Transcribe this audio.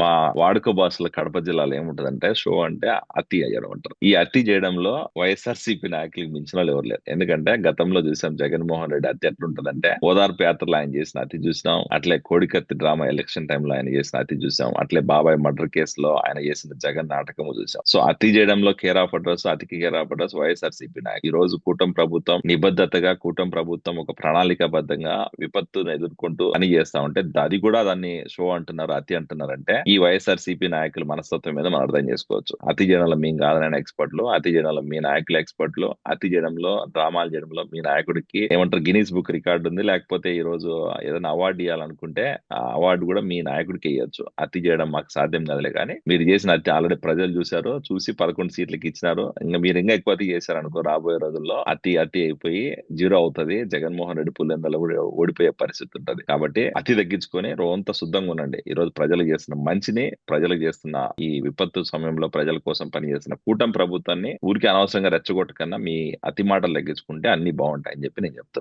మా వాడుక భాషల కడప జిల్లాలో ఏముంటదంటే షో అంటే అతి అయ్యడం అంటారు. ఈ అతి చేయడంలో వైఎస్ఆర్సీపీ నాయకులకు మించిన వాళ్ళు ఎవరు లేరు. ఎందుకంటే గతంలో చూసాం జగన్మోహన్ రెడ్డి అతి ఎట్లుంటదంటే ఓదార్పు యాత్రలో ఆయన చేసిన అతి చూసాం అట్లే కోడికత్తి డ్రామా ఎలక్షన్ టైంలో ఆయన చేసిన అతి చూసాం. అట్లే బాబాయ్ మర్డర్ కేసులో ఆయన చేసిన జగన్ నాటకము చూసాం. సో అతి చేయడంలో కేర్ ఆఫ్ అడ్రస్ అతికి కేర్ ఆఫ్ అడ్రస్ వైఎస్ఆర్సీపీ నాయకులు. ఈ రోజు కూటమి ప్రభుత్వం నిబద్ధతగా కూటమి ప్రభుత్వం ఒక ప్రణాళికాబద్ధంగా విపత్తును ఎదుర్కొంటూ పని చేస్తా ఉంటే అది కూడా దాన్ని షో అంటున్నారు అతి అంటున్నారంటే ఈ వైఎస్ఆర్సీపీ నాయకుల మనస్తత్వం మీద మనం అర్థం చేసుకోవచ్చు. అతి జనాల మేము కాదనైన ఎక్స్పర్ట్లు అతి జనాల మీ నాయకులు ఎక్స్పర్ట్లు అతి చేయడంలో డ్రామాలు చేయడంలో మీ నాయకుడికి ఏమంటారు గినీస్ బుక్ రికార్డు ఉంది. లేకపోతే ఈ రోజు ఏదైనా అవార్డు ఇవ్వాలనుకుంటే ఆ అవార్డు కూడా మీ నాయకుడికి ఇవ్వచ్చు అతి చేయడం మాకు సాధ్యం కాదులే కానీ మీరు చేసిన అతి ఆల్రెడీ ప్రజలు చూశారు చూసి పదకొండు సీట్లకి ఇచ్చినారు. ఇంకా మీరు ఇంకా ఎక్కువ అతి చేశారు అనుకో రాబోయే రోజుల్లో అతి అతి అయిపోయి జీరో అవుతది. జగన్మోహన్ రెడ్డి పుల్లెందల ఓడిపోయే పరిస్థితి ఉంటుంది. కాబట్టి అతి తగ్గించుకొని రోజంతా శుద్ధంగా ఉండండి. ఈ రోజు ప్రజలకు చేసిన మంచిని ప్రజలకు చేస్తున్న ఈ విపత్తు సమయంలో ప్రజల కోసం పనిచేస్తున్న కూటమి ప్రభుత్వాన్ని ఊరికి అనవసరంగా రెచ్చగొట్టకన్నా మీ అతి మాటలు తగ్గించుకుంటే అన్ని బాగుంటాయని చెప్పి నేను చెప్తాను